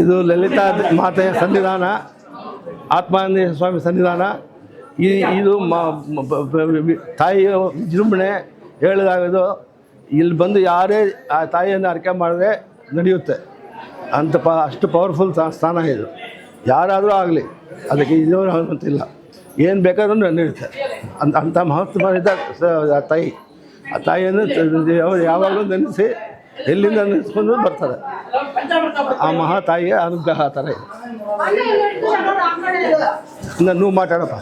ಇದು ಲಲಿತಾ ಮಾತೆಯ ಸನ್ನಿಧಾನ, ಆತ್ಮಾನಂದ ಸ್ವಾಮಿ ಸನ್ನಿಧಾನ. ಈ ಇದು ತಾಯಿಯ ವಿಜೃಂಭಣೆ ಹೇಳಿದಾಗದು ಇಲ್ಲಿ ಬಂದು ಯಾರೇ ಆ ತಾಯಿಯನ್ನು ಅರ್ಕೆ ಮಾಡಿದ್ರೆ ನಡೆಯುತ್ತೆ. ಅಂತ ಪ ಅಷ್ಟು ಪವರ್ಫುಲ್ ಸ್ಥಾನ ಇದು. ಯಾರಾದರೂ ಆಗಲಿ, ಅದಕ್ಕೆ ಇದು ಅಂತಿಲ್ಲ ಏನು ಬೇಕಾದ್ರೂ ನಡೆಯುತ್ತೆ. ಅಂತ ಅಂಥ ಮಹತ್ವ ತಾಯಿ. ಆ ತಾಯಿಯನ್ನು ಯಾವಾಗಲೂ ನೆನೆಸಿ ಎಲ್ಲಿಂದ ನೆನೆಸ್ಕೊಂಡು ಬರ್ತಾರೆ? ಆ ಮಹಾ ತಾಯಿಯ ಅನುಗ್ರಹ ಆ ಥರ ಇದೆ. ಇನ್ನು ನೀವು ಮಾತಾಡಪ್ಪ.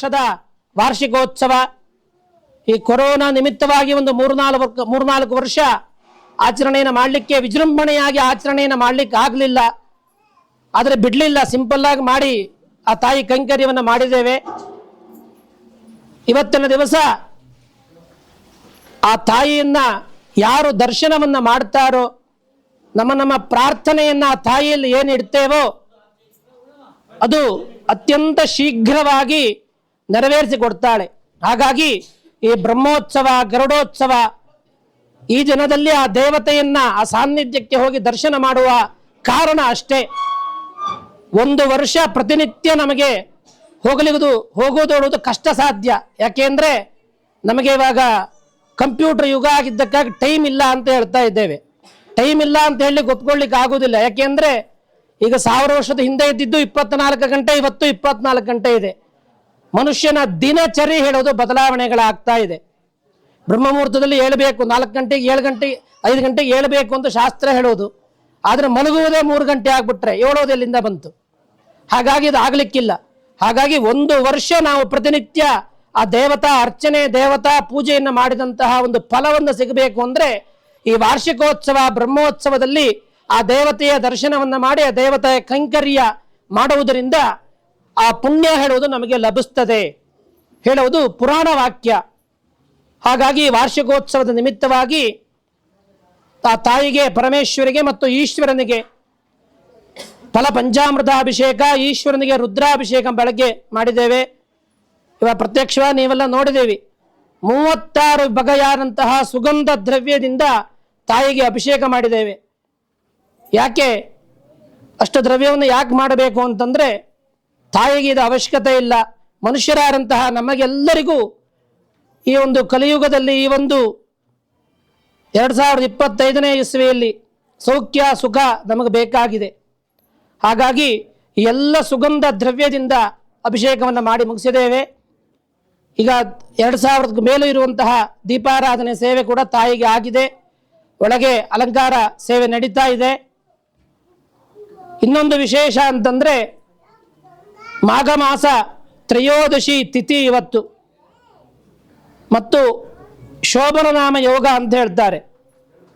ವರ್ಷದ ವಾರ್ಷಿಕೋತ್ಸವ. ಈ ಕೊರೋನಾ ನಿಮಿತ್ತವಾಗಿ ಒಂದು ಮೂರ್ನಾಲ್ಕು ಮೂರ್ನಾಲ್ಕು ವರ್ಷ ಆಚರಣೆಯನ್ನು ಮಾಡಲಿಕ್ಕೆ ವಿಜೃಂಭಣೆಯಾಗಿ ಆಚರಣೆಯನ್ನು ಮಾಡಲಿಕ್ಕೆ ಆಗಲಿಲ್ಲ. ಆದರೆ ಬಿಡಲಿಲ್ಲ, ಸಿಂಪಲ್ ಆಗಿ ಮಾಡಿ ಆ ತಾಯಿ ಕೈಂಕರ್ಯವನ್ನು ಮಾಡಿದ್ದೇವೆ. ಇವತ್ತಿನ ದಿವಸ ಆ ತಾಯಿಯನ್ನ ಯಾರು ದರ್ಶನವನ್ನ ಮಾಡ್ತಾರೋ, ನಮ್ಮ ನಮ್ಮ ಪ್ರಾರ್ಥನೆಯನ್ನ ಆ ತಾಯಿಯಲ್ಲಿ ಏನು ಇಡ್ತೇವೋ, ಅದು ಅತ್ಯಂತ ಶೀಘ್ರವಾಗಿ ನೆರವೇರಿಸಿ ಕೊಡ್ತಾಳೆ. ಹಾಗಾಗಿ ಈ ಬ್ರಹ್ಮೋತ್ಸವ, ಗರುಡೋತ್ಸವ ಈ ದಿನದಲ್ಲಿ ಆ ದೇವತೆಯನ್ನ, ಆ ಸಾನ್ನಿಧ್ಯಕ್ಕೆ ಹೋಗಿ ದರ್ಶನ ಮಾಡುವ ಕಾರಣ ಅಷ್ಟೇ. ಒಂದು ವರ್ಷ ಪ್ರತಿನಿತ್ಯ ನಮಗೆ ಹೋಗಲಿಗುದು ಹೋಗೋದೋಡುವುದು ಕಷ್ಟ ಸಾಧ್ಯ ಯಾಕೆಂದ್ರೆ ನಮಗೆ ಇವಾಗ ಕಂಪ್ಯೂಟರ್ ಯುಗ ಆಗಿದ್ದಕ್ಕಾಗಿ ಟೈಮ್ ಇಲ್ಲ ಅಂತ ಹೇಳ್ತಾ ಇದ್ದೇವೆ. ಟೈಮ್ ಇಲ್ಲ ಅಂತ ಹೇಳಿ ಗೊತ್ಕೊಳ್ಳಿಕ್ಕೆ ಆಗುದಿಲ್ಲ. ಯಾಕೆಂದ್ರೆ ಈಗ ಸಾವಿರ ವರ್ಷದ ಹಿಂದೆ ಇದ್ದಿದ್ದು ಇಪ್ಪತ್ನಾಲ್ಕು ಗಂಟೆ, ಇವತ್ತು ಇಪ್ಪತ್ನಾಲ್ಕು ಗಂಟೆ ಇದೆ. ಮನುಷ್ಯನ ದಿನಚರಿ ಹೇಳೋದು ಬದಲಾವಣೆಗಳಾಗ್ತಾ ಇದೆ. ಬ್ರಹ್ಮಮುಹೂರ್ತದಲ್ಲಿ ಏಳಬೇಕು ನಾಲ್ಕು ಗಂಟೆಗೆ ಏಳು ಗಂಟೆಗೆ, ಐದು ಗಂಟೆಗೆ ಏಳಬೇಕು ಅಂತ ಶಾಸ್ತ್ರ ಹೇಳೋದು. ಆದರೆ ಮಲಗುವುದೇ ಮೂರು ಗಂಟೆ ಆಗ್ಬಿಟ್ರೆ ಏಳೋದು ಎಲ್ಲಿಂದ ಬಂತು? ಹಾಗಾಗಿ ಇದು ಆಗ್ಲಿಕ್ಕಿಲ್ಲ. ಹಾಗಾಗಿ ಒಂದು ವರ್ಷ ನಾವು ಪ್ರತಿನಿತ್ಯ ಆ ದೇವತಾ ಅರ್ಚನೆ, ದೇವತಾ ಪೂಜೆಯನ್ನು ಮಾಡಿದಂತಹ ಒಂದು ಫಲವನ್ನು ಸಿಗಬೇಕು ಅಂದರೆ ಈ ವಾರ್ಷಿಕೋತ್ಸವ, ಬ್ರಹ್ಮೋತ್ಸವದಲ್ಲಿ ಆ ದೇವತೆಯ ದರ್ಶನವನ್ನು ಮಾಡಿ, ಆ ದೇವತೆಯ ಕೈಂಕರ್ಯ ಮಾಡುವುದರಿಂದ ಆ ಪುಣ್ಯ ಹೇಳುವುದು ನಮಗೆ ಲಭಿಸ್ತದೆ. ಹೇಳುವುದು ಪುರಾಣ ವಾಕ್ಯ. ಹಾಗಾಗಿ ವಾರ್ಷಿಕೋತ್ಸವದ ನಿಮಿತ್ತವಾಗಿ ಆ ತಾಯಿಗೆ, ಪರಮೇಶ್ವರಿಗೆ ಮತ್ತು ಈಶ್ವರನಿಗೆ ಫಲ ಪಂಚಾಮೃತಾಭಿಷೇಕ, ಈಶ್ವರನಿಗೆ ರುದ್ರಾಭಿಷೇಕ ಬೆಳಗ್ಗೆ ಮಾಡಿದ್ದೇವೆ. ಇವಾಗ ಪ್ರತ್ಯಕ್ಷವಾಗಿ ನೀವೆಲ್ಲ ನೋಡಿದೇವಿ ಮೂವತ್ತಾರು ಬಗೆಯಾದಂತಹ ಸುಗಂಧ ದ್ರವ್ಯದಿಂದ ತಾಯಿಗೆ ಅಭಿಷೇಕ ಮಾಡಿದ್ದೇವೆ. ಯಾಕೆ? ಅಷ್ಟು ದ್ರವ್ಯವನ್ನು ಯಾಕೆ ಮಾಡಬೇಕು ಅಂತಂದ್ರೆ ತಾಯಿಗೆ ಇದು ಅವಶ್ಯಕತೆ ಇಲ್ಲ. ಮನುಷ್ಯರಾದಂತಹ ನಮಗೆಲ್ಲರಿಗೂ ಈ ಒಂದು ಕಲಿಯುಗದಲ್ಲಿ ಈ ಒಂದು ಎರಡು ಸಾವಿರದ ಇಪ್ಪತ್ತೈದನೇ ಇಸ್ವಿಯಲ್ಲಿ ಸೌಖ್ಯ, ಸುಖ ನಮಗೆ ಬೇಕಾಗಿದೆ. ಹಾಗಾಗಿ ಎಲ್ಲ ಸುಗಂಧ ದ್ರವ್ಯದಿಂದ ಅಭಿಷೇಕವನ್ನು ಮಾಡಿ ಮುಗಿಸಿದ್ದೇವೆ. ಈಗ ಎರಡು ಸಾವಿರದ ಮೇಲೂ ಇರುವಂತಹ ದೀಪಾರಾಧನೆ ಸೇವೆ ಕೂಡ ತಾಯಿಗೆ ಆಗಿದೆ. ಒಳಗೆ ಅಲಂಕಾರ ಸೇವೆ ನಡೀತಾ ಇದೆ. ಇನ್ನೊಂದು ವಿಶೇಷ ಅಂತಂದ್ರೆ ಮಾಘ ಮಾಸ ತ್ರಯೋದಶಿ ತಿಥಿ ಇವತ್ತು. ಮತ್ತು ಶೋಭನನಾಮ ಯೋಗ ಅಂತ ಹೇಳ್ತಾರೆ.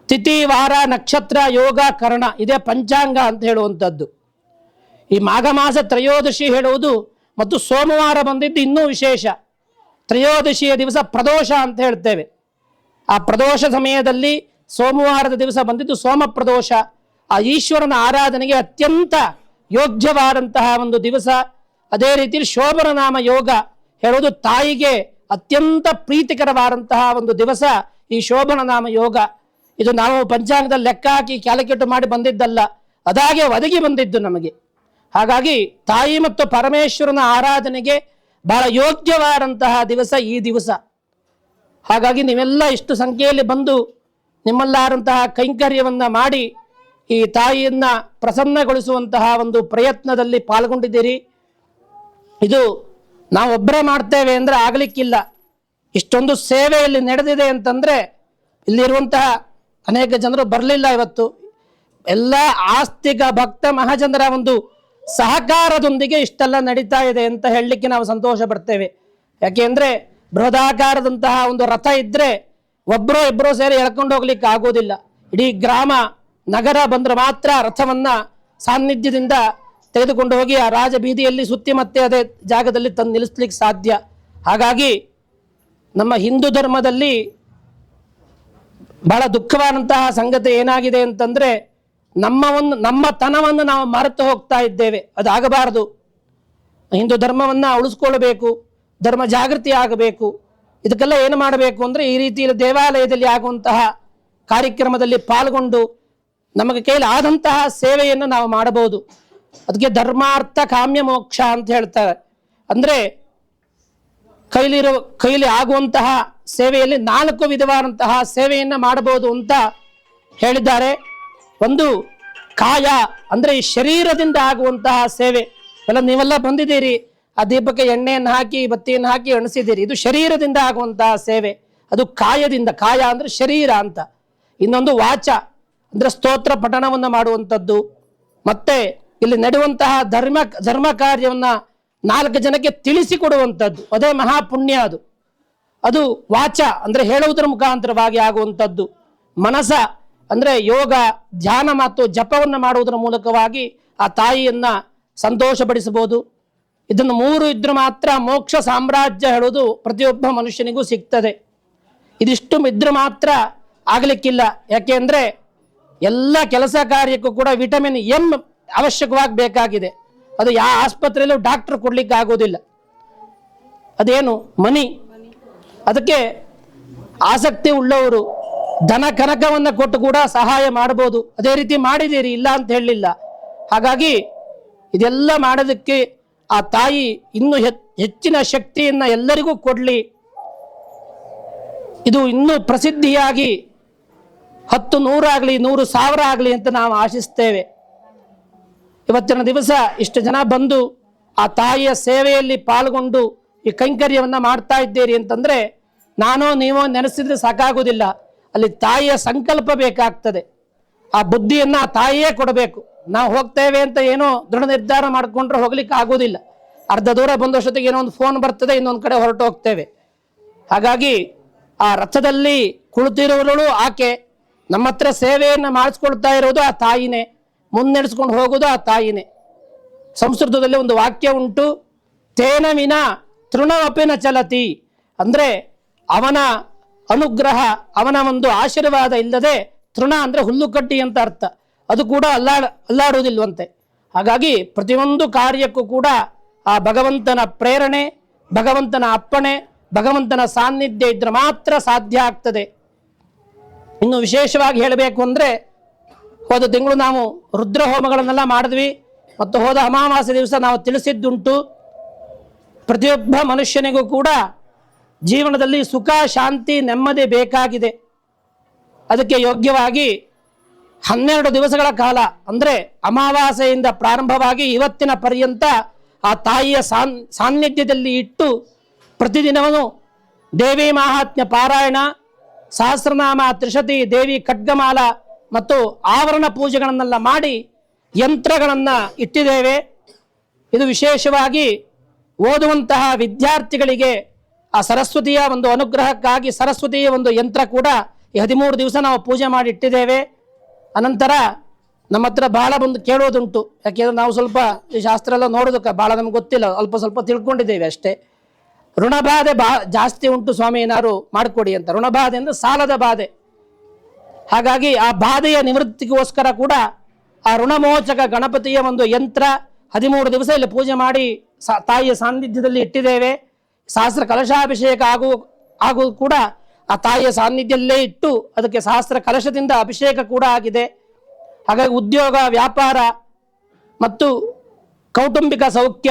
ತಿಥಿ, ವಾರ, ನಕ್ಷತ್ರ, ಯೋಗ, ಕರ್ಣ ಇದೇ ಪಂಚಾಂಗ ಅಂತ ಹೇಳುವಂಥದ್ದು. ಈ ಮಾಘ ಮಾಸ ತ್ರಯೋದಶಿ ಹೇಳುವುದು ಮತ್ತು ಸೋಮವಾರ ಬಂದಿದ್ದು ಇನ್ನೂ ವಿಶೇಷ. ತ್ರಯೋದಶಿಯ ದಿವಸ ಪ್ರದೋಷ ಅಂತ ಹೇಳ್ತೇವೆ. ಆ ಪ್ರದೋಷ ಸಮಯದಲ್ಲಿ ಸೋಮವಾರದ ದಿವಸ ಬಂದಿದ್ದು ಸೋಮ ಪ್ರದೋಷ. ಆ ಈಶ್ವರನ ಆರಾಧನೆಗೆ ಅತ್ಯಂತ ಯೋಗ್ಯವಾದಂತಹ ಒಂದು ದಿವಸ ಅದೇ ರೀತಿಯಲ್ಲಿ ಶೋಭನ ನಾಮ ಯೋಗ ಹೇಳೋದು ತಾಯಿಗೆ ಅತ್ಯಂತ ಪ್ರೀತಿಕರವಾದಂತಹ ಒಂದು ದಿವಸ ಈ ಶೋಭನ ನಾಮ ಯೋಗ. ಇದು ನಾವು ಪಂಚಾಂಗದಲ್ಲಿ ಲೆಕ್ಕ ಹಾಕಿ ಕ್ಯಾಲ್ಕುಲೇಟ್ ಮಾಡಿ ಬಂದಿದ್ದಲ್ಲ, ಅದಾಗೆ ಒದಗಿ ಬಂದಿದ್ದು ನಮಗೆ. ಹಾಗಾಗಿ ತಾಯಿ ಮತ್ತು ಪರಮೇಶ್ವರನ ಆರಾಧನೆಗೆ ಬಹಳ ಯೋಗ್ಯವಾದಂತಹ ದಿವಸ ಈ ದಿವಸ. ಹಾಗಾಗಿ ನೀವೆಲ್ಲ ಇಷ್ಟು ಸಂಖ್ಯೆಯಲ್ಲಿ ಬಂದು ನಿಮ್ಮಲ್ಲಾದಂತಹ ಕೈಂಕರ್ಯವನ್ನ ಮಾಡಿ ಈ ತಾಯಿಯನ್ನ ಪ್ರಸನ್ನಗೊಳಿಸುವಂತಹ ಒಂದು ಪ್ರಯತ್ನದಲ್ಲಿ ಪಾಲ್ಗೊಂಡಿದ್ದೀರಿ. ಇದು ನಾವೊಬ್ಬರೇ ಮಾಡ್ತೇವೆ ಅಂದ್ರೆ ಆಗಲಿಕ್ಕಿಲ್ಲ. ಇಷ್ಟೊಂದು ಸೇವೆ ಇಲ್ಲಿ ನಡೆದಿದೆ ಅಂತಂದ್ರೆ ಇಲ್ಲಿರುವಂತಹ ಅನೇಕ ಜನರು ಬರಲಿಲ್ಲ ಇವತ್ತು. ಎಲ್ಲ ಆಸ್ತಿಕ ಭಕ್ತ ಮಹಾಜನರ ಒಂದು ಸಹಕಾರದೊಂದಿಗೆ ಇಷ್ಟೆಲ್ಲ ನಡೀತಾ ಇದೆ ಅಂತ ಹೇಳಲಿಕ್ಕೆ ನಾವು ಸಂತೋಷ ಪಡ್ತೇವೆ. ಯಾಕೆಂದ್ರೆ ಬೃಹದಾಕಾರದಂತಹ ಒಂದು ರಥ ಇದ್ದರೆ ಒಬ್ಬರೋ ಇಬ್ಬರೋ ಸೇರಿ ಎಳ್ಕೊಂಡು ಹೋಗ್ಲಿಕ್ಕೆ ಆಗೋದಿಲ್ಲ. ಇಡೀ ಗ್ರಾಮ ನಗರ ಬಂದರೆ ಮಾತ್ರ ರಥವನ್ನ ಸಾನ್ನಿಧ್ಯದಿಂದ ತೆಗೆದುಕೊಂಡು ಹೋಗಿ ಆ ರಾಜ ಬೀದಿಯಲ್ಲಿ ಸುತ್ತಿ ಮತ್ತೆ ಅದೇ ಜಾಗದಲ್ಲಿ ತಂದು ನಿಲ್ಲಿಸ್ಲಿಕ್ಕೆ ಸಾಧ್ಯ. ಹಾಗಾಗಿ ನಮ್ಮ ಹಿಂದೂ ಧರ್ಮದಲ್ಲಿ ಬಹಳ ದುಃಖವಾದಂತಹ ಸಂಗತಿ ಏನಾಗಿದೆ ಅಂತಂದ್ರೆ ನಮ್ಮ ಒಂದು ನಮ್ಮ ತನವನ್ನು ನಾವು ಮರೆತು ಹೋಗ್ತಾ ಇದ್ದೇವೆ. ಅದು ಆಗಬಾರದು. ಹಿಂದೂ ಧರ್ಮವನ್ನು ಉಳಿಸ್ಕೊಳ್ಬೇಕು, ಧರ್ಮ ಜಾಗೃತಿ ಆಗಬೇಕು. ಇದಕ್ಕೆಲ್ಲ ಏನು ಮಾಡಬೇಕು ಅಂದರೆ ಈ ರೀತಿಯಲ್ಲಿ ದೇವಾಲಯದಲ್ಲಿ ಆಗುವಂತಹ ಕಾರ್ಯಕ್ರಮದಲ್ಲಿ ಪಾಲ್ಗೊಂಡು ನಮಗೆ ಕೈಲಿ ಆದಂತಹ ಸೇವೆಯನ್ನು ನಾವು ಮಾಡಬಹುದು. ಅದಕ್ಕೆ ಧರ್ಮಾರ್ಥ ಕಾಮ್ಯ ಮೋಕ್ಷ ಅಂತ ಹೇಳ್ತಾರೆ. ಅಂದ್ರೆ ಕೈಲಿರೋ, ಕೈಲಿ ಆಗುವಂತಹ ಸೇವೆಯಲ್ಲಿ ನಾಲ್ಕು ವಿಧವಾದಂತಹ ಸೇವೆಯನ್ನು ಮಾಡಬಹುದು ಅಂತ ಹೇಳಿದ್ದಾರೆ. ಒಂದು ಕಾಯ, ಅಂದ್ರೆ ಈ ಶರೀರದಿಂದ ಆಗುವಂತಹ ಸೇವೆ. ಎಲ್ಲ ನೀವೆಲ್ಲ ಬಂದಿದ್ದೀರಿ, ಆ ದೀಪಕ್ಕೆ ಎಣ್ಣೆಯನ್ನು ಹಾಕಿ, ಬತ್ತಿಯನ್ನು ಹಾಕಿ ಎಣಿಸಿದ್ದೀರಿ. ಇದು ಶರೀರದಿಂದ ಆಗುವಂತಹ ಸೇವೆ. ಅದು ಕಾಯದಿಂದ, ಕಾಯ ಅಂದ್ರೆ ಶರೀರ ಅಂತ. ಇನ್ನೊಂದು ವಾಚ, ಅಂದ್ರೆ ಸ್ತೋತ್ರ ಪಠಣವನ್ನು ಮಾಡುವಂಥದ್ದು. ಮತ್ತೆ ಇಲ್ಲಿ ನಡೆಯುವಂತಹ ಧರ್ಮ ಧರ್ಮ ಕಾರ್ಯವನ್ನ ನಾಲ್ಕು ಜನಕ್ಕೆ ತಿಳಿಸಿಕೊಡುವಂಥದ್ದು ಅದೇ ಮಹಾಪುಣ್ಯ ಅದು. ಅದು ವಾಚ, ಅಂದ್ರೆ ಹೇಳುವುದರ ಮುಖಾಂತರವಾಗಿ ಆಗುವಂಥದ್ದು. ಮನಸ, ಅಂದ್ರೆ ಯೋಗ, ಧ್ಯಾನ ಮತ್ತು ಜಪವನ್ನು ಮಾಡುವುದರ ಮೂಲಕವಾಗಿ ಆ ತಾಯಿಯನ್ನ ಸಂತೋಷಪಡಿಸಬಹುದು. ಇದನ್ನು ಮೂರು ಇದ್ರೆ ಮಾತ್ರ ಮೋಕ್ಷ ಸಾಮ್ರಾಜ್ಯ ಹೇಳುವುದು ಪ್ರತಿಯೊಬ್ಬ ಮನುಷ್ಯನಿಗೂ ಸಿಗ್ತದೆ. ಇದಿಷ್ಟು ಇದ್ರೆ ಮಾತ್ರ ಆಗ್ಲಿಕ್ಕಿಲ್ಲ. ಯಾಕೆಂದ್ರೆ ಎಲ್ಲ ಕೆಲಸ ಕಾರ್ಯಕ್ಕೂ ಕೂಡ ವಿಟಮಿನ್ ಎಂ ಅವಶ್ಯಕವಾಗಿ ಬೇಕಾಗಿದೆ ಅದು ಯಾವ ಆಸ್ಪತ್ರೆಯಲ್ಲೂ ಡಾಕ್ಟರ್ ಕೊಡ್ಲಿಕ್ಕೆ ಆಗೋದಿಲ್ಲ ಅದೇನು? ಮನಿ. ಅದಕ್ಕೆ ಆಸಕ್ತಿ ಉಳ್ಳವರು ಧನ ಕನಕವನ್ನು ಕೊಟ್ಟು ಕೂಡ ಸಹಾಯ ಮಾಡಬಹುದು. ಅದೇ ರೀತಿ ಮಾಡಿದ್ದೀರಿ, ಇಲ್ಲ ಅಂತ ಹೇಳಲಿಲ್ಲ. ಹಾಗಾಗಿ ಇದೆಲ್ಲ ಮಾಡೋದಕ್ಕೆ ಆ ತಾಯಿ ಇನ್ನೂ ಹೆಚ್- ಹೆಚ್ಚಿನ ಶಕ್ತಿಯನ್ನ ಎಲ್ಲರಿಗೂ ಕೊಡಲಿ. ಇದು ಇನ್ನೂ ಪ್ರಸಿದ್ಧಿಯಾಗಿ ಹತ್ತು ನೂರಾಗಲಿ, ನೂರು ಸಾವಿರ ಆಗಲಿ ಅಂತ ನಾವು ಆಶಿಸ್ತೇವೆ. ಇವತ್ತಿನ ದಿವಸ ಇಷ್ಟು ಜನ ಬಂದು ಆ ತಾಯಿಯ ಸೇವೆಯಲ್ಲಿ ಪಾಲ್ಗೊಂಡು ಈ ಕೈಂಕರ್ಯವನ್ನು ಮಾಡ್ತಾ ಇದ್ದೀರಿ ಅಂತಂದರೆ ನಾನೋ ನೀವೋ ನೆನೆಸಿದ್ರೆ ಸಾಕಾಗುವುದಿಲ್ಲ ಅಲ್ಲಿ ತಾಯಿಯ ಸಂಕಲ್ಪ ಬೇಕಾಗ್ತದೆ. ಆ ಬುದ್ಧಿಯನ್ನು ಆ ತಾಯಿಯೇ ಕೊಡಬೇಕು. ನಾವು ಹೋಗ್ತೇವೆ ಅಂತ ಏನೋ ದೃಢ ನಿರ್ಧಾರ ಮಾಡಿಕೊಂಡ್ರೆ ಹೋಗ್ಲಿಕ್ಕೆ ಆಗೋದಿಲ್ಲ. ಅರ್ಧ ದೂರ ಬಂದಷ್ಟೊತ್ತಿಗೆ ಏನೋ ಒಂದು ಫೋನ್ ಬರ್ತದೆ, ಇನ್ನೊಂದು ಕಡೆ ಹೊರಟು ಹೋಗ್ತೇವೆ. ಹಾಗಾಗಿ ಆ ರಥದಲ್ಲಿ ಕುಳಿತಿರುವವಳು ಆಕೆ. ನಮ್ಮ ಹತ್ರ ಸೇವೆಯನ್ನು ಮಾಡಿಸ್ಕೊಳ್ತಾ ಇರೋದು ಆ ತಾಯಿನೇ. ಮುನ್ನಡೆಸ್ಕೊಂಡು ಹೋಗೋದು ಆ ತಾಯಿನೇ. ಸಂಸ್ಕೃತದಲ್ಲಿ ಒಂದು ವಾಕ್ಯ ಉಂಟು, ತೇನ ವಿನ ತೃಣವಪಿನ ಚಲತಿ. ಅಂದ್ರೆ ಅವನ ಅನುಗ್ರಹ, ಅವನ ಒಂದು ಆಶೀರ್ವಾದ ಇಲ್ಲದೆ ತೃಣ ಅಂದ್ರೆ ಹುಲ್ಲುಕಟ್ಟಿ ಅಂತ ಅರ್ಥ. ಅದು ಕೂಡ ಅಲ್ಲಾಡ ಅಲ್ಲಾಡುವುದಿಲ್ವಂತೆ. ಹಾಗಾಗಿ ಪ್ರತಿಯೊಂದು ಕಾರ್ಯಕ್ಕೂ ಕೂಡ ಆ ಭಗವಂತನ ಪ್ರೇರಣೆ, ಭಗವಂತನ ಅಪ್ಪಣೆ, ಭಗವಂತನ ಸಾನ್ನಿಧ್ಯ ಇದ್ರೆ ಮಾತ್ರ ಸಾಧ್ಯ ಆಗ್ತದೆ. ಇನ್ನು ವಿಶೇಷವಾಗಿ ಹೇಳಬೇಕು ಅಂದ್ರೆ ಹೋದ ತಿಂಗಳು ನಾವು ರುದ್ರ ಹೋಮಗಳನ್ನೆಲ್ಲ ಮಾಡಿದ್ವಿ. ಮತ್ತು ಹೋದ ಅಮಾವಾಸ್ಯ ದಿವಸ ನಾವು ತಿಳಿಸಿದ್ದುಂಟು. ಪ್ರತಿಯೊಬ್ಬ ಮನುಷ್ಯನಿಗೂ ಕೂಡ ಜೀವನದಲ್ಲಿ ಸುಖ, ಶಾಂತಿ, ನೆಮ್ಮದಿ ಬೇಕಾಗಿದೆ. ಅದಕ್ಕೆ ಯೋಗ್ಯವಾಗಿ ಹನ್ನೆರಡು ದಿವಸಗಳ ಕಾಲ, ಅಂದರೆ ಅಮಾವಾಸ್ಯೆಯಿಂದ ಪ್ರಾರಂಭವಾಗಿ ಇವತ್ತಿನ ಪರ್ಯಂತ ಆ ತಾಯಿಯ ಸಾನ್, ಸಾನ್ನಿಧ್ಯದಲ್ಲಿ ಇಟ್ಟು ಪ್ರತಿದಿನವನು ದೇವಿ ಮಹಾತ್ಮ್ಯ ಪಾರಾಯಣ, ಸಹಸ್ರನಾಮ ತ್ರಿಶತಿ ದೇವಿ ಖಡ್ಗಮಾಲ ಮತ್ತು ಆವರಣ ಪೂಜೆಗಳನ್ನೆಲ್ಲ ಮಾಡಿ ಯಂತ್ರಗಳನ್ನು ಇಟ್ಟಿದ್ದೇವೆ. ಇದು ವಿಶೇಷವಾಗಿ ಓದುವಂತಹ ವಿದ್ಯಾರ್ಥಿಗಳಿಗೆ ಆ ಸರಸ್ವತಿಯ ಒಂದು ಅನುಗ್ರಹಕ್ಕಾಗಿ ಸರಸ್ವತಿಯ ಒಂದು ಯಂತ್ರ ಕೂಡ ಈ ಹದಿಮೂರು ದಿವಸ ನಾವು ಪೂಜೆ ಮಾಡಿ ಇಟ್ಟಿದ್ದೇವೆ. ಅನಂತರ ನಮ್ಮ ಹತ್ರ ಬಹಳ ಬಂದು ಕೇಳೋದುಂಟು. ಯಾಕೆಂದ್ರೆ ನಾವು ಸ್ವಲ್ಪ ಈ ಶಾಸ್ತ್ರ ಎಲ್ಲ ನೋಡೋದಕ್ಕೆ ಬಹಳ ನಮ್ಗೆ ಗೊತ್ತಿಲ್ಲ. ಅಲ್ಪ ಸ್ವಲ್ಪ ತಿಳ್ಕೊಂಡಿದ್ದೇವೆ ಅಷ್ಟೇ. ಋಣಬಾಧೆ ಬಾ ಜಾಸ್ತಿ ಉಂಟು ಸ್ವಾಮಿ ಏನಾದ್ರು ಮಾಡಿಕೊಡಿ ಅಂತ. ಋಣಬಾಧೆ ಅಂದ್ರೆ ಸಾಲದ ಬಾಧೆ. ಹಾಗಾಗಿ ಆ ಬಾಧೆಯ ನಿವೃತ್ತಿಗೋಸ್ಕರ ಕೂಡ ಆ ಋಣಮೋಚಕ ಗಣಪತಿಯ ಒಂದು ಯಂತ್ರ ಹದಿಮೂರು ದಿವಸ ಇಲ್ಲಿ ಪೂಜೆ ಮಾಡಿ ಸಾ- ತಾಯಿಯ ಸಾನ್ನಿಧ್ಯದಲ್ಲಿ ಇಟ್ಟಿದ್ದೇವೆ. ಸಹಸ್ರ ಕಲಶಾಭಿಷೇಕ ಆಗು ಆಗು ಕೂಡ ಆ ತಾಯಿಯ ಸಾನ್ನಿಧ್ಯದಲ್ಲೇ ಇಟ್ಟು ಅದಕ್ಕೆ ಸಹಸ್ರ ಕಲಶದಿಂದ ಅಭಿಷೇಕ ಕೂಡ ಆಗಿದೆ. ಹಾಗಾಗಿ ಉದ್ಯೋಗ, ವ್ಯಾಪಾರ ಮತ್ತು ಕೌಟುಂಬಿಕ ಸೌಖ್ಯ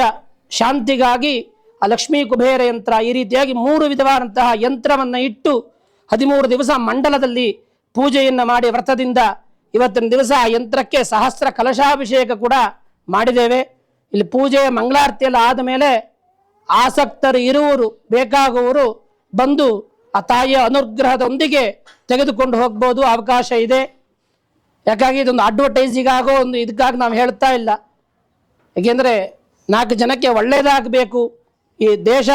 ಶಾಂತಿಗಾಗಿ ಆ ಲಕ್ಷ್ಮೀ ಕುಬೇರ ಯಂತ್ರ ಈ ರೀತಿಯಾಗಿ ಮೂರು ವಿಧವಾದಂತಹ ಯಂತ್ರವನ್ನು ಇಟ್ಟು ಹದಿಮೂರು ದಿವಸ ಮಂಡಲದಲ್ಲಿ ಪೂಜೆಯನ್ನು ಮಾಡಿ ವ್ರತದಿಂದ ಇವತ್ತಿನ ದಿವಸ ಆ ಯಂತ್ರಕ್ಕೆ ಸಹಸ್ರ ಕಲಶಾಭಿಷೇಕ ಕೂಡ ಮಾಡಿದ್ದೇವೆ. ಇಲ್ಲಿ ಪೂಜೆಯ ಮಂಗಳಾರತಿಯಲ್ಲಿ ಆದ ಮೇಲೆ ಆಸಕ್ತರು ಇರುವರು ಬೇಕಾಗುವರು ಬಂದು ಆ ತಾಯಿಯ ಅನುಗ್ರಹದೊಂದಿಗೆ ತೆಗೆದುಕೊಂಡು ಹೋಗ್ಬೋದು ಅವಕಾಶ ಇದೆ. ಯಾಕಾಗಿ ಇದೊಂದು ಅಡ್ವರ್ಟೈಸಿಗಾಗೋ ಒಂದು ಇದಕ್ಕಾಗಿ ನಾವು ಹೇಳ್ತಾ ಇಲ್ಲ. ಏಕೆಂದರೆ ನಾಲ್ಕು ಜನಕ್ಕೆ ಒಳ್ಳೆಯದಾಗಬೇಕು ಈ ದೇಶ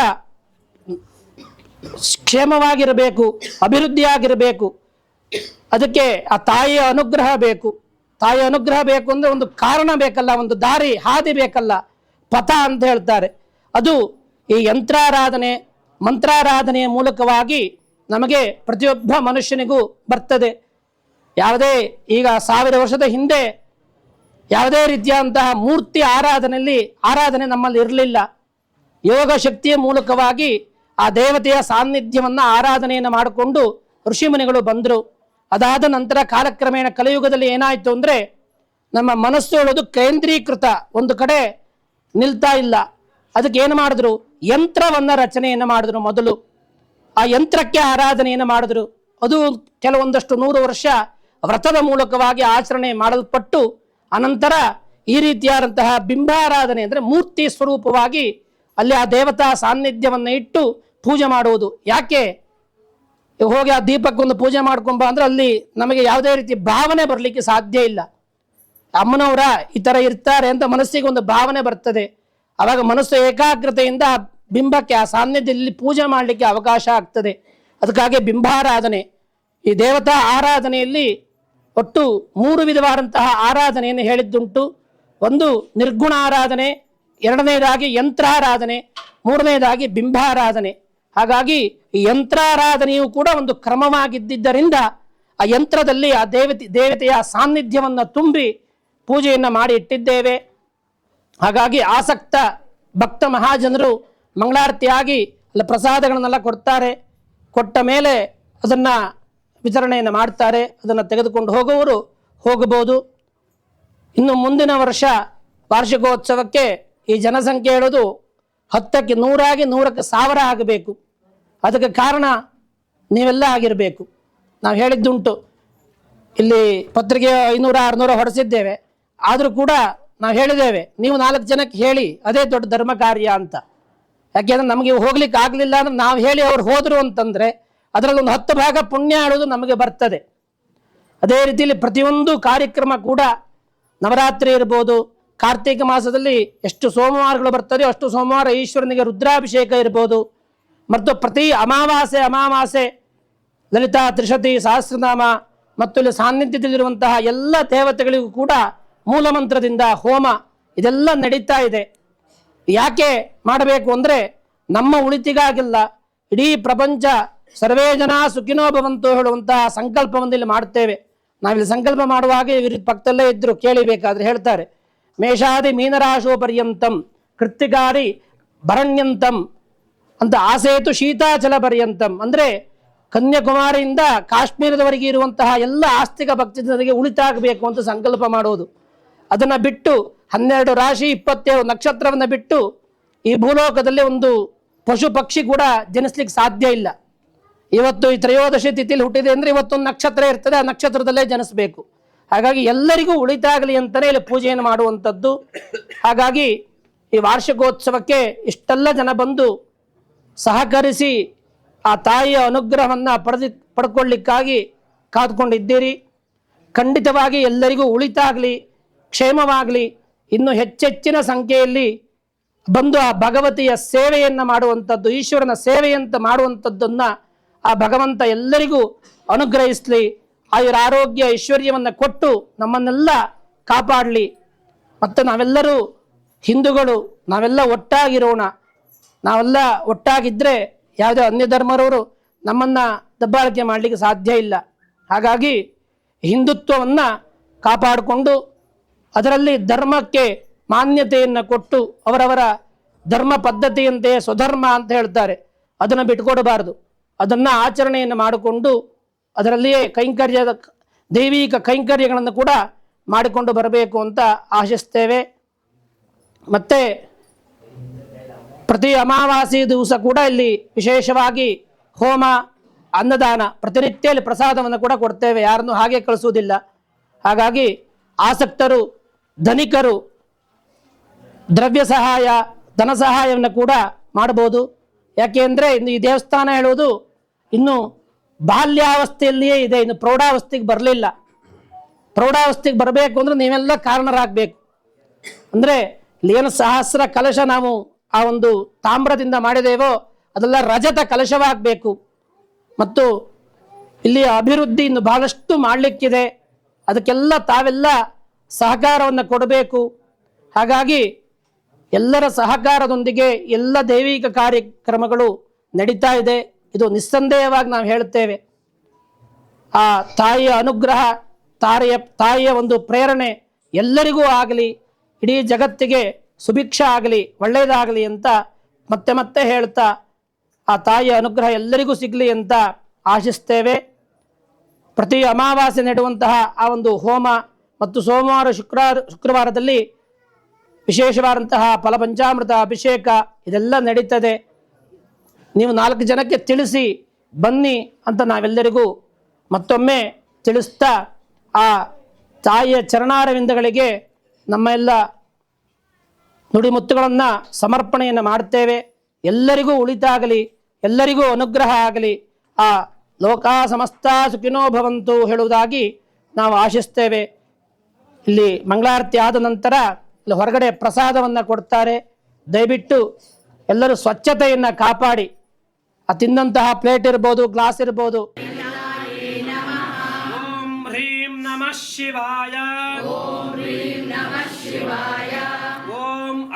ಕ್ಷೇಮವಾಗಿರಬೇಕು, ಅಭಿವೃದ್ಧಿಯಾಗಿರಬೇಕು. ಅದಕ್ಕೆ ಆ ತಾಯಿಯ ಅನುಗ್ರಹ ಬೇಕು. ತಾಯಿಯ ಅನುಗ್ರಹ ಬೇಕು ಅಂದರೆ ಒಂದು ಕಾರಣ ಬೇಕಲ್ಲ, ಒಂದು ದಾರಿ, ಹಾದಿ ಬೇಕಲ್ಲ, ಪಥ ಅಂತ ಹೇಳ್ತಾರೆ. ಅದು ಈ ಯಂತ್ರಾರಾಧನೆ, ಮಂತ್ರಾರಾಧನೆಯ ಮೂಲಕವಾಗಿ ನಮಗೆ ಪ್ರತಿಯೊಬ್ಬ ಮನುಷ್ಯನಿಗೂ ಬರ್ತದೆ. ಯಾವುದೇ ಈಗ ಸಾವಿರ ವರ್ಷದ ಹಿಂದೆ ಯಾವುದೇ ರೀತಿಯಾದಂತಹ ಮೂರ್ತಿ ಆರಾಧನೆಯಲ್ಲಿ ಆರಾಧನೆ ನಮ್ಮಲ್ಲಿ ಇರಲಿಲ್ಲ. ಯೋಗ ಶಕ್ತಿಯ ಮೂಲಕವಾಗಿ ಆ ದೇವತೆಯ ಸಾನ್ನಿಧ್ಯವನ್ನು ಆರಾಧನೆಯನ್ನು ಮಾಡಿಕೊಂಡು ಋಷಿಮುನಿಗಳು ಬಂದರು. ಅದಾದ ನಂತರ ಕಾಲಕ್ರಮೇಣ ಕಲಿಯುಗದಲ್ಲಿ ಏನಾಯಿತು ಅಂದರೆ ನಮ್ಮ ಮನಸ್ಸು ಹೇಳೋದು ಕೇಂದ್ರೀಕೃತ. ಒಂದು ಕಡೆ ನಿಲ್ತಾ ಇಲ್ಲ. ಅದಕ್ಕೆ ಏನು ಮಾಡಿದ್ರು? ಯಂತ್ರವನ್ನ ರಚನೆಯನ್ನು ಮಾಡಿದ್ರು ಮೊದಲು. ಆ ಯಂತ್ರಕ್ಕೆ ಆರಾಧನೆಯನ್ನು ಮಾಡಿದ್ರು. ಅದು ಕೆಲವೊಂದಷ್ಟು ನೂರು ವರ್ಷ ವ್ರತದ ಮೂಲಕವಾಗಿ ಆಚರಣೆ ಮಾಡಲ್ಪಟ್ಟು ಅನಂತರ ಈ ರೀತಿಯಾದಂತಹ ಬಿಂಬಾರಾಧನೆ ಅಂದರೆ ಮೂರ್ತಿ ಸ್ವರೂಪವಾಗಿ ಅಲ್ಲಿ ಆ ದೇವತಾ ಸಾನ್ನಿಧ್ಯವನ್ನು ಇಟ್ಟು ಪೂಜೆ ಮಾಡುವುದು. ಯಾಕೆ? ಹೋಗಿ ಆ ದೀಪಕ್ಕೊಂದು ಪೂಜೆ ಮಾಡ್ಕೊಂಬ ಅಂದ್ರೆ ಅಲ್ಲಿ ನಮಗೆ ಯಾವುದೇ ರೀತಿ ಭಾವನೆ ಬರಲಿಕ್ಕೆ ಸಾಧ್ಯ ಇಲ್ಲ. ಅಮ್ಮನವರ ಈ ಥರ ಇರ್ತಾರೆ ಅಂತ ಮನಸ್ಸಿಗೆ ಒಂದು ಭಾವನೆ ಬರ್ತದೆ. ಆವಾಗ ಮನಸ್ಸು ಏಕಾಗ್ರತೆಯಿಂದ ಆ ಬಿಂಬಕ್ಕೆ ಆ ಸಾನ್ನಿಧ್ಯದಲ್ಲಿ ಪೂಜೆ ಮಾಡಲಿಕ್ಕೆ ಅವಕಾಶ ಆಗ್ತದೆ. ಅದಕ್ಕಾಗಿ ಬಿಂಬಾರಾಧನೆ. ಈ ದೇವತಾ ಆರಾಧನೆಯಲ್ಲಿ ಒಟ್ಟು ಮೂರು ವಿಧವಾದಂತಹ ಆರಾಧನೆಯನ್ನು ಹೇಳಿದ್ದುಂಟು. ಒಂದು ನಿರ್ಗುಣ ಆರಾಧನೆ ಎರಡನೇದಾಗಿ ಯಂತ್ರಾರಾಧನೆ, ಮೂರನೇದಾಗಿ ಬಿಂಬಾರಾಧನೆ. ಹಾಗಾಗಿ ಈ ಯಂತ್ರಾರಾಧನೆಯು ಕೂಡ ಒಂದು ಕ್ರಮವಾಗಿದ್ದರಿಂದ ಆ ಯಂತ್ರದಲ್ಲಿ ಆ ದೇವತೆ, ದೇವತೆಯ ಸಾನ್ನಿಧ್ಯವನ್ನು ತುಂಬಿ ಪೂಜೆಯನ್ನು ಮಾಡಿ ಇಟ್ಟಿದ್ದೇವೆ. ಹಾಗಾಗಿ ಆಸಕ್ತ ಭಕ್ತ ಮಹಾಜನರು ಮಂಗಳಾರತಿಯಾಗಿ ಅಲ್ಲಿ ಪ್ರಸಾದಗಳನ್ನೆಲ್ಲ ಕೊಡ್ತಾರೆ. ಕೊಟ್ಟ ಮೇಲೆ ಅದನ್ನು ವಿತರಣೆಯನ್ನು ಮಾಡ್ತಾರೆ. ಅದನ್ನು ತೆಗೆದುಕೊಂಡು ಹೋಗುವವರು ಹೋಗಬಹುದು. ಇನ್ನು ಮುಂದಿನ ವರ್ಷ ವಾರ್ಷಿಕೋತ್ಸವಕ್ಕೆ ಈ ಜನಸಂಖ್ಯೆ ಹೇಳೋದು ಹತ್ತಕ್ಕೆ ನೂರಾಗಿ ನೂರಕ್ಕೆ ಸಾವಿರ ಆಗಬೇಕು. ಅದಕ್ಕೆ ಕಾರಣ ನೀವೆಲ್ಲ ಆಗಿರಬೇಕು. ನಾವು ಹೇಳಿದ್ದುಂಟು. ಇಲ್ಲಿ ಪತ್ರಿಕೆ ಐನೂರ ಆರುನೂರ ಹೊಡೆಸಿದ್ದೇವೆ. ಆದರೂ ಕೂಡ ನಾವು ಹೇಳಿದ್ದೇವೆ. ನೀವು ನಾಲ್ಕು ಜನಕ್ಕೆ ಹೇಳಿ, ಅದೇ ದೊಡ್ಡ ಧರ್ಮ ಕಾರ್ಯ ಅಂತ. ಯಾಕೆಂದ್ರೆ ನಮಗೆ ಹೋಗ್ಲಿಕ್ಕೆ ಆಗಲಿಲ್ಲ ಅಂದ್ರೆ ನಾವು ಹೇಳಿ ಅವ್ರು ಹೋದರು ಅಂತಂದ್ರೆ ಅದರಲ್ಲಿ ಒಂದು ಹತ್ತು ಭಾಗ ಪುಣ್ಯ ಆಡೋದು ನಮಗೆ ಬರ್ತದೆ. ಅದೇ ರೀತಿಯಲ್ಲಿ ಪ್ರತಿಯೊಂದು ಕಾರ್ಯಕ್ರಮ ಕೂಡ ನವರಾತ್ರಿ ಇರ್ಬೋದು, ಕಾರ್ತೀಕ ಮಾಸದಲ್ಲಿ ಎಷ್ಟು ಸೋಮವಾರಗಳು ಬರ್ತದೆಯೋ ಅಷ್ಟು ಸೋಮವಾರ ಈಶ್ವರನಿಗೆ ರುದ್ರಾಭಿಷೇಕ ಇರ್ಬೋದು ಮತ್ತು ಪ್ರತಿ ಅಮಾವಾಸ್ಯೆ ಅಮಾವಾಸೆ ಲಲಿತಾ ತ್ರಿಶತಿ, ಸಹಸ್ರನಾಮ, ಮತ್ತು ಇಲ್ಲಿ ಸಾನ್ನಿಧ್ಯದಲ್ಲಿರುವಂತಹ ಎಲ್ಲ ದೇವತೆಗಳಿಗೂ ಕೂಡ ಮೂಲ ಮಂತ್ರದಿಂದ ಹೋಮ ಇದೆಲ್ಲ ನಡೀತಾ ಇದೆ. ಯಾಕೆ ಮಾಡಬೇಕು ಅಂದರೆ ನಮ್ಮ ಉಳಿತಿಗಾಗಿಲ್ಲ. ಇಡೀ ಪ್ರಪಂಚ ಸರ್ವೇ ಜನ ಸುಖಿನೋ ಭವಂತು ಹೇಳುವಂತಹ ಸಂಕಲ್ಪವನ್ನು ಇಲ್ಲಿ ಮಾಡ್ತೇವೆ. ನಾವಿಲ್ಲಿ ಸಂಕಲ್ಪ ಮಾಡುವಾಗ ಇವ್ರ ಪಕ್ಕದಲ್ಲೇ ಇದ್ದರು ಕೇಳಿಬೇಕಾದ್ರೆ ಹೇಳ್ತಾರೆ. ಮೇಷಾದಿ ಮೀನರಾಶೋ ಪರ್ಯಂತಂ ಕೃತ್ತಿಕಾರಿ ಭರಣ್ಯಂತಂ ಅಂತ ಆಸೇತು ಶೀತಾಚಲ ಪರ್ಯಂತಂ. ಅಂದ್ರೆ ಕನ್ಯಾಕುಮಾರಿಯಿಂದ ಕಾಶ್ಮೀರದವರೆಗೆ ಇರುವಂತಹ ಎಲ್ಲ ಆಸ್ತಿಕ ಭಕ್ತರಿಗೆ ಉಳಿತಾಗಬೇಕು ಅಂತ ಸಂಕಲ್ಪ ಮಾಡೋದು. ಅದನ್ನ ಬಿಟ್ಟು ಹನ್ನೆರಡು ರಾಶಿ ಇಪ್ಪತ್ತೇಳು ನಕ್ಷತ್ರವನ್ನು ಬಿಟ್ಟು ಈ ಭೂಲೋಕದಲ್ಲಿ ಒಂದು ಪಶು ಪಕ್ಷಿ ಕೂಡ ಜನಿಸ್ಲಿಕ್ಕೆ ಸಾಧ್ಯ ಇಲ್ಲ. ಇವತ್ತು ಈ ತ್ರಯೋದಶಿ ತಿಥಿಲಿ ಹುಟ್ಟಿದೆ ಅಂದ್ರೆ ಇವತ್ತೊಂದು ನಕ್ಷತ್ರ ಇರ್ತದೆ, ಆ ನಕ್ಷತ್ರದಲ್ಲೇ ಜನಿಸಬೇಕು. ಹಾಗಾಗಿ ಎಲ್ಲರಿಗೂ ಉಳಿತಾಗಲಿ ಅಂತಲೇ ಇಲ್ಲಿ ಪೂಜೆಯನ್ನು ಮಾಡುವಂಥದ್ದು. ಹಾಗಾಗಿ ಈ ವಾರ್ಷಿಕೋತ್ಸವಕ್ಕೆ ಇಷ್ಟೆಲ್ಲ ಜನ ಬಂದು ಸಹಕರಿಸಿ ಆ ತಾಯಿಯ ಅನುಗ್ರಹವನ್ನು ಪಡೆದಿ, ಪಡ್ಕೊಳ್ಳಿಕ್ಕಾಗಿ ಕಾದ್ಕೊಂಡಿದ್ದೀರಿ. ಖಂಡಿತವಾಗಿ ಎಲ್ಲರಿಗೂ ಉಳಿತಾಗಲಿ, ಕ್ಷೇಮವಾಗಲಿ, ಇನ್ನು ಹೆಚ್ಚೆಚ್ಚಿನ ಸಂಖ್ಯೆಯಲ್ಲಿ ಬಂದು ಆ ಭಗವತಿಯ ಸೇವೆಯನ್ನು ಮಾಡುವಂಥದ್ದು, ಈಶ್ವರನ ಸೇವೆಯಂತ ಮಾಡುವಂಥದ್ದನ್ನು ಆ ಭಗವಂತ ಎಲ್ಲರಿಗೂ ಅನುಗ್ರಹಿಸಲಿ. ಆಯುರ ಆರೋಗ್ಯ ಐಶ್ವರ್ಯವನ್ನು ಕೊಟ್ಟು ನಮ್ಮನ್ನೆಲ್ಲ ಕಾಪಾಡಲಿ. ಮತ್ತು ನಾವೆಲ್ಲರೂ ಹಿಂದೂಗಳು, ನಾವೆಲ್ಲ ಒಟ್ಟಾಗಿರೋಣ. ನಾವೆಲ್ಲ ಒಟ್ಟಾಗಿದ್ದರೆ ಯಾವುದೇ ಅನ್ಯ ಧರ್ಮರವರು ನಮ್ಮನ್ನು ದಬ್ಬಾಳಿಕೆ ಮಾಡಲಿಕ್ಕೆ ಸಾಧ್ಯ ಇಲ್ಲ. ಹಾಗಾಗಿ ಹಿಂದುತ್ವವನ್ನು ಕಾಪಾಡಿಕೊಂಡು ಅದರಲ್ಲಿ ಧರ್ಮಕ್ಕೆ ಮಾನ್ಯತೆಯನ್ನು ಕೊಟ್ಟು ಅವರವರ ಧರ್ಮ ಪದ್ಧತಿಯಂತೆ ಸ್ವಧರ್ಮ ಅಂತ ಹೇಳ್ತಾರೆ. ಅದನ್ನು ಬಿಟ್ಟುಕೊಡಬಾರದು ಅದನ್ನು ಆಚರಣೆಯನ್ನು ಮಾಡಿಕೊಂಡು ಅದರಲ್ಲಿಯೇ ಕೈಂಕರ್ಯದ ದೈವಿಕ ಕೈಂಕರ್ಯಗಳನ್ನು ಕೂಡ ಮಾಡಿಕೊಂಡು ಬರಬೇಕು ಅಂತ ಆಶಿಸ್ತೇವೆ. ಮತ್ತೆ ಪ್ರತಿ ಅಮಾವಾಸ್ಯೆ ದಿವಸ ಕೂಡ ಇಲ್ಲಿ ವಿಶೇಷವಾಗಿ ಹೋಮ, ಅನ್ನದಾನ ಪ್ರತಿನಿತ್ಯ ಇಲ್ಲಿ ಪ್ರಸಾದವನ್ನು ಕೂಡ ಕೊಡ್ತೇವೆ. ಯಾರನ್ನು ಹಾಗೆ ಕಳಿಸುವುದಿಲ್ಲ. ಹಾಗಾಗಿ ಆಸಕ್ತರು, ಧನಿಕರು, ದ್ರವ್ಯ ಸಹಾಯ, ಧನ ಸಹಾಯವನ್ನು ಕೂಡ ಮಾಡಬಹುದು. ಯಾಕೆ ಅಂದರೆ ಇನ್ನು ಈ ದೇವಸ್ಥಾನ ಹೇಳುವುದು ಇನ್ನು ಬಾಲ್ಯಾವಸ್ಥೆಯಲ್ಲಿಯೇ ಇದೆ. ಇನ್ನು ಪ್ರೌಢಾವಸ್ಥೆಗೆ ಬರಲಿಲ್ಲ. ಪ್ರೌಢಾವಸ್ಥೆಗೆ ಬರಬೇಕು ಅಂದ್ರೆ ನೀವೆಲ್ಲ ಕಾರಣರಾಗಬೇಕು. ಅಂದರೆ ಏನು ಸಹಸ್ರ ಕಲಶ ನಾವು ಆ ಒಂದು ತಾಮ್ರದಿಂದ ಮಾಡಿದೇವೋ ಅದೆಲ್ಲ ರಜತ ಕಲಶವಾಗಬೇಕು. ಮತ್ತು ಇಲ್ಲಿಯ ಅಭಿವೃದ್ಧಿ ಇನ್ನು ಬಹಳಷ್ಟು ಮಾಡಲಿಕ್ಕಿದೆ. ಅದಕ್ಕೆಲ್ಲ ತಾವೆಲ್ಲ ಸಹಕಾರವನ್ನು ಕೊಡಬೇಕು. ಹಾಗಾಗಿ ಎಲ್ಲರ ಸಹಕಾರದೊಂದಿಗೆ ಎಲ್ಲ ದೈವಿಕ ಕಾರ್ಯಕ್ರಮಗಳು ನಡೀತಾ ಇದೆ. ಇದು ನಿಸ್ಸಂದೇಹವಾಗಿ ನಾವು ಹೇಳುತ್ತೇವೆ. ಆ ತಾಯಿಯ ಅನುಗ್ರಹ, ತಾರೆಯ, ತಾಯಿಯ ಒಂದು ಪ್ರೇರಣೆ ಎಲ್ಲರಿಗೂ ಆಗಲಿ. ಇಡೀ ಜಗತ್ತಿಗೆ ಸುಭಿಕ್ಷ ಆಗಲಿ, ಒಳ್ಳೆಯದಾಗಲಿ ಅಂತ ಮತ್ತೆ ಮತ್ತೆ ಹೇಳ್ತಾ ಆ ತಾಯಿಯ ಅನುಗ್ರಹ ಎಲ್ಲರಿಗೂ ಸಿಗಲಿ ಅಂತ ಆಶಿಸ್ತೇವೆ. ಪ್ರತಿ ಅಮಾವಾಸ್ಯೆ ನೆಡುವಂತಹ ಆ ಒಂದು ಹೋಮ ಮತ್ತು ಸೋಮವಾರ ಶುಕ್ರವಾರ ಶುಕ್ರವಾರದಲ್ಲಿ ವಿಶೇಷವಾದಂತಹ ಫಲಪಂಚಾಮೃತ, ಅಭಿಷೇಕ ಇದೆಲ್ಲ ನಡೀತದೆ. ನೀವು ನಾಲ್ಕು ಜನಕ್ಕೆ ತಿಳಿಸಿ ಬನ್ನಿ ಅಂತ ನಾವೆಲ್ಲರಿಗೂ ಮತ್ತೊಮ್ಮೆ ತಿಳಿಸ್ತಾ ಆ ತಾಯಿಯ ಚರಣಾರವಿಂದಗಳಿಗೆ ನಮ್ಮ ಎಲ್ಲ ನುಡಿಮುತ್ತುಗಳನ್ನು ಸಮರ್ಪಣೆಯನ್ನು ಮಾಡ್ತೇವೆ. ಎಲ್ಲರಿಗೂ ಉಳಿತಾಗಲಿ ಎಲ್ಲರಿಗೂ ಅನುಗ್ರಹ ಆಗಲಿ. ಆ ಲೋಕ ಸಮಸ್ತ ಸುಖಿನೋ ಭವಂತು ಹೇಳುವುದಾಗಿ ನಾವು ಆಶಿಸ್ತೇವೆ. ಇಲ್ಲಿ ಮಂಗಳಾರತಿ ಆದ ನಂತರ ಇಲ್ಲಿ ಹೊರಗಡೆ ಪ್ರಸಾದವನ್ನು ಕೊಡ್ತಾರೆ. ದಯವಿಟ್ಟು ಎಲ್ಲರೂ ಸ್ವಚ್ಛತೆಯನ್ನು ಕಾಪಾಡಿ. ಆ ತಿಂದಂತಹ ಪ್ಲೇಟ್ ಇರ್ಬೋದು ಗ್ಲಾಸ್ ಇರ್ಬೋದು. ಓಂ ಹ್ರೀಂ ನಮಃ ಶಿವಾಯ. ಓಂ ಹ್ರೀಂ ನಮಃ ಶಿವಾಯ.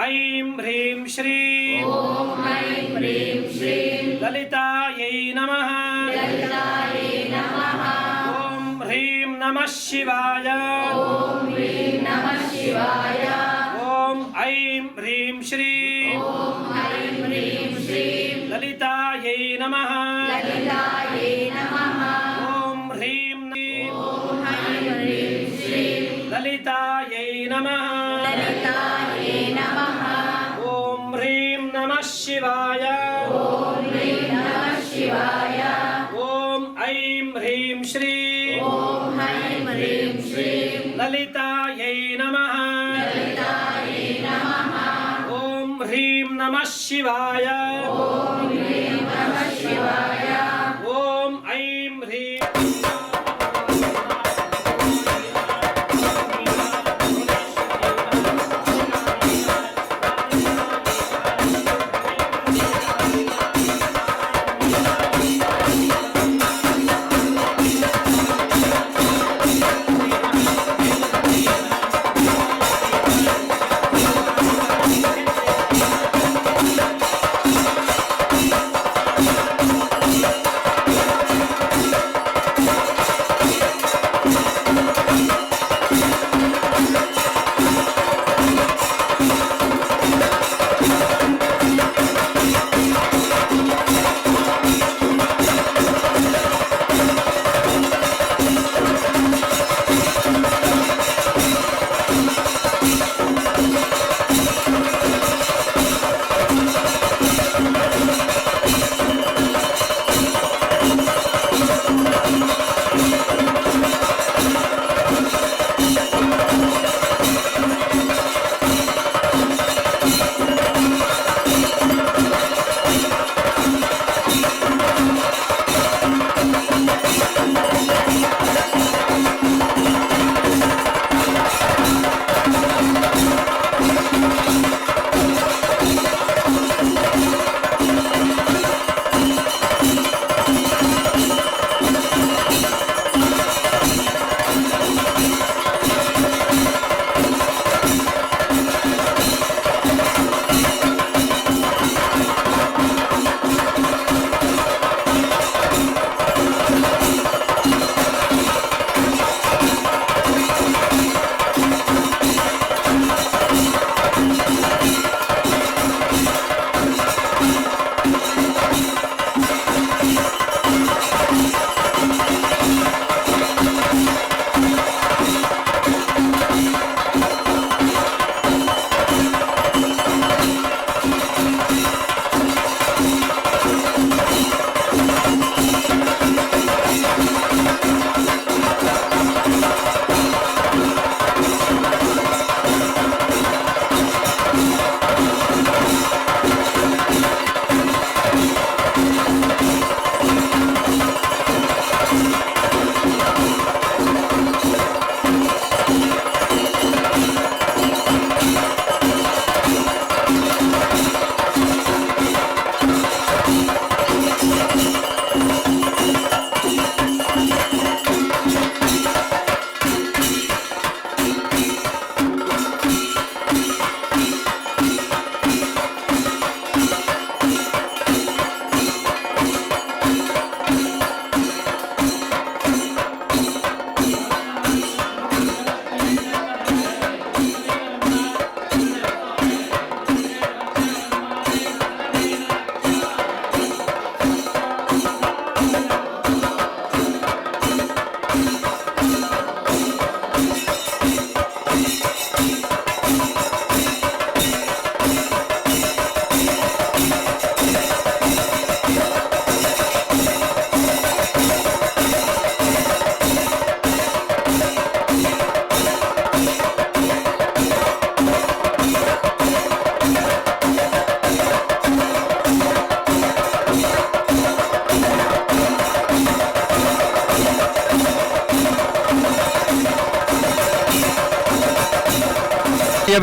ಓಂ ಐಂ ಹ್ರೀಂ ಶ್ರೀ ಓಂ ಐಂ ಹ್ರೀಂ ಶ್ರೀ ಲಲಿತಾಯೈ ನಮಃ ಲಲಿತಾಯೈ ನಮಃ ಓಂ ಹ್ರೀಂ ನಮಃ ಶಿವಾಯ ಓಂ ಹ್ರೀಂ ನಮಃ ಹ್ರೀಂ ನಮಃ ಶಿವಾಯ ಓಂ ಹ್ರೀಂ ನಮಃ ಶಿವಾಯ ಓಂ ಐಂ ಹ್ರೀಂ ಶ್ರೀ ಓಂ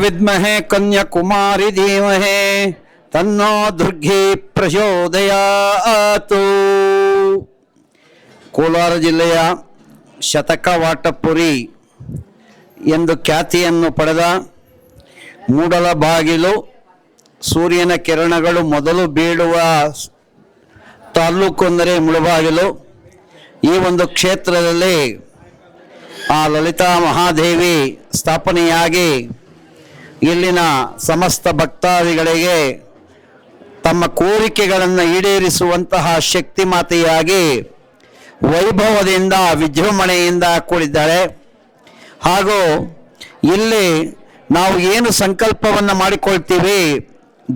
ವಿದ್ಮಹೆ ಕನ್ಯಾಕುಮಾರಿ ಧೀಮಹೆ, ತನ್ನೋ ದುರ್ಗಿ ಪ್ರಚೋದಯಾತು. ಕೋಲಾರ ಜಿಲ್ಲೆಯ ಶತಕ ವಾಟಪುರಿ ಎಂದು ಖ್ಯಾತಿಯನ್ನು ಪಡೆದ ಮೂಡಲ ಬಾಗಿಲು ಸೂರ್ಯನ ಕಿರಣಗಳು ಮೊದಲು ಬೀಳುವ ತಾಲ್ಲೂಕು ಅಂದರೆ ಮುಳುಬಾಗಿಲು. ಈ ಒಂದು ಕ್ಷೇತ್ರದಲ್ಲಿ ಆ ಲಲಿತಾ ಮಹಾದೇವಿ ಸ್ಥಾಪನೆಯಾಗಿ ಇಲ್ಲಿನ ಸಮಸ್ತ ಭಕ್ತಾದಿಗಳಿಗೆ ತಮ್ಮ ಕೋರಿಕೆಗಳನ್ನು ಈಡೇರಿಸುವಂತಹ ಶಕ್ತಿ ಮಾತೆಯಾಗಿ ವೈಭವದಿಂದ, ವಿಜೃಂಭಣೆಯಿಂದ ಕೂಡಿದ್ದಾರೆ. ಹಾಗೂ ಇಲ್ಲಿ ನಾವು ಏನು ಸಂಕಲ್ಪವನ್ನು ಮಾಡಿಕೊಳ್ತೀವಿ,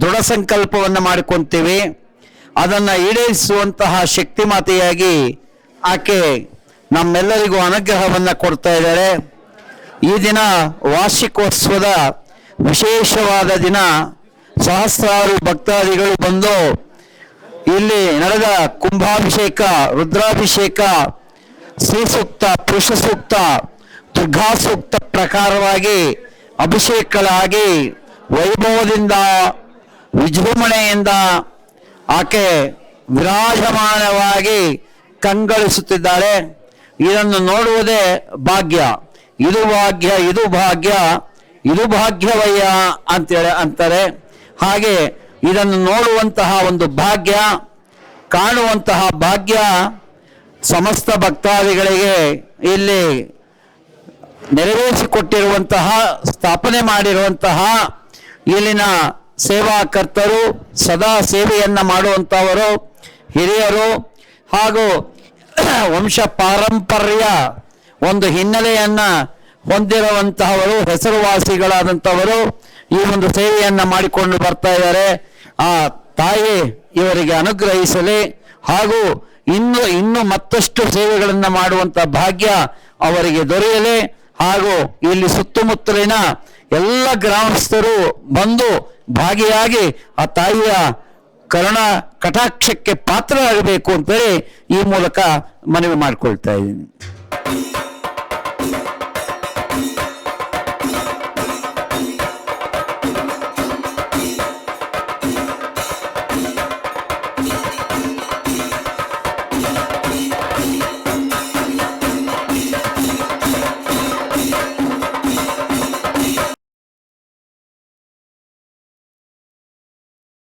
ದೃಢ ಸಂಕಲ್ಪವನ್ನು ಮಾಡಿಕೊಳ್ತೀವಿ, ಅದನ್ನು ಈಡೇರಿಸುವಂತಹ ಶಕ್ತಿ ಮಾತೆಯಾಗಿ ಆಕೆ ನಮ್ಮೆಲ್ಲರಿಗೂ ಅನುಗ್ರಹವನ್ನು ಕೊಡ್ತಾ ಇದ್ದಾರೆ. ಈ ದಿನ ವಾರ್ಷಿಕೋತ್ಸವದ ವಿಶೇಷವಾದ ದಿನ ಸಹಸ್ರಾರು ಭಕ್ತಾದಿಗಳು ಬಂದು ಇಲ್ಲಿ ನಡೆದ ಕುಂಭಾಭಿಷೇಕ, ರುದ್ರಾಭಿಷೇಕ ಶ್ರೀ ಸೂಕ್ತ ಪುರುಷ ಸೂಕ್ತ ದುರ್ಗಾ ಸೂಕ್ತ ಪ್ರಕಾರವಾಗಿ ಅಭಿಷೇಕಗಳಾಗಿ ವೈಭವದಿಂದ, ವಿಜೃಂಭಣೆಯಿಂದ ಆಕೆ ವಿರಾಜಮಾನವಾಗಿ ಕಂಗೊಳಿಸುತ್ತಿದ್ದಾರೆ ಇದನ್ನು ನೋಡುವುದೇ ಭಾಗ್ಯ. ಇದು ಭಾಗ್ಯ ಇದು ಭಾಗ್ಯ. ಇದು ಭಾಗ್ಯವಯ್ಯ ಅಂತೇಳಿ ಅಂತಾರೆ. ಹಾಗೆ ಇದನ್ನು ನೋಡುವಂತಹ ಒಂದು ಭಾಗ್ಯ, ಕಾಣುವಂತಹ ಭಾಗ್ಯ ಸಮಸ್ತ ಭಕ್ತಾದಿಗಳಿಗೆ ಇಲ್ಲಿ ನೆರವೇರಿಸಿಕೊಟ್ಟಿರುವಂತಹ, ಸ್ಥಾಪನೆ ಮಾಡಿರುವಂತಹ ಇಲ್ಲಿನ ಸೇವಾಕರ್ತರು, ಸದಾ ಸೇವೆಯನ್ನ ಮಾಡುವಂತಹವರು ಹಿರಿಯರು ಹಾಗೂ ವಂಶ ಪಾರಂಪರ್ಯ ಒಂದು ಹಿನ್ನೆಲೆಯನ್ನ ಹೊಂದಿರುವಂತಹವರು, ಹೆಸರುವಾಸಿಗಳಾದಂಥವರು ಈ ಒಂದು ಸೇವೆಯನ್ನ ಮಾಡಿಕೊಂಡು ಬರ್ತಾ ಇದ್ದಾರೆ. ಆ ತಾಯಿ ಇವರಿಗೆ ಅನುಗ್ರಹಿಸಲಿ. ಹಾಗೂ ಇನ್ನು ಇನ್ನು ಮತ್ತಷ್ಟು ಸೇವೆಗಳನ್ನು ಮಾಡುವಂತ ಭಾಗ್ಯ ಅವರಿಗೆ ದೊರೆಯಲಿ. ಹಾಗೂ ಇಲ್ಲಿ ಸುತ್ತಮುತ್ತಲಿನ ಎಲ್ಲ ಗ್ರಾಮಸ್ಥರು ಬಂದು ಭಾಗಿಯಾಗಿ ಆ ತಾಯಿಯ ಕರುಣ ಕಟಾಕ್ಷಕ್ಕೆ ಪಾತ್ರರಾಗಬೇಕು ಅಂತೇಳಿ ಈ ಮೂಲಕ ಮನವಿ ಮಾಡಿಕೊಳ್ತಾ ಇದ್ದೀನಿ.